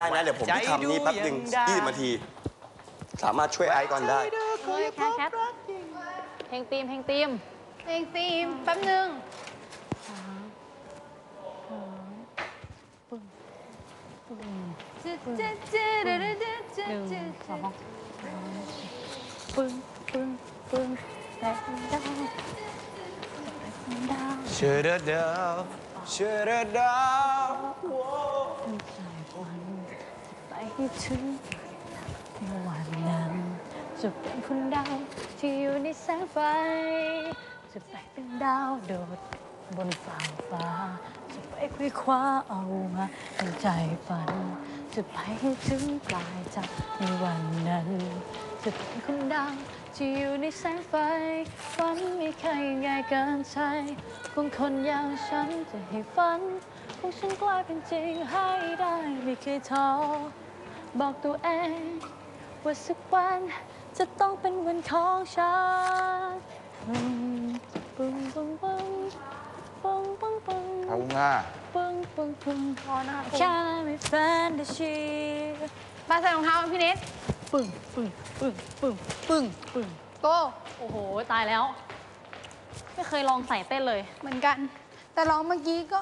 ได้นะเดี๋ยวผมไปทำนี่แป๊บหนึ่งใจดูยังได้ยี่สิบนาที สามารถช่วยไอซ์ก่อนได้ เฮ้ยแคทแคทเพลงตีมเพลงตีมเพลงธีมแป๊บหนึงหนึ่งสองปึ้งปึ้งปึ้งแต่ดาวดาวเชื่อเดาวเชื่อดาว ไปให้ถึงในวันนั้น จะเป็นคนดาวที่อยู่ในแสงไฟ จะไปเป็นดาวโดดบนฟ้าฟ้า จะไปคุยคว้าเอามาเป็นใจฝัน จะไปให้ถึงปลายทางในวันนั้น จะเป็นคนดังที่อยู่ในแสงไฟฝันไม่เคยง่ายเกินใจของคนอย่างฉันจะให้ฝันของฉันกลายเป็นจริงให้ได้ไม่เคยท้อ บอกตัวเองว่าสักวันจะต้องเป็นวันของฉันปึ้งปึ้งปึ้งปึ้งปึ้งปึ้งปึ้งเอาง่าปึ้งปึ้งปึ้งพอนะแค่ไม่แฟนได้ชีมาใส่รองเท้าพี่นิดปึ้งปึ้งปึ้งปึ้งปึ้งปึ้งโก้โอ้โห ตายแล้ว ไม่เคยลองใส่เต้นเลย เหมือนกัน แต่ร้องเมื่อกี้ก็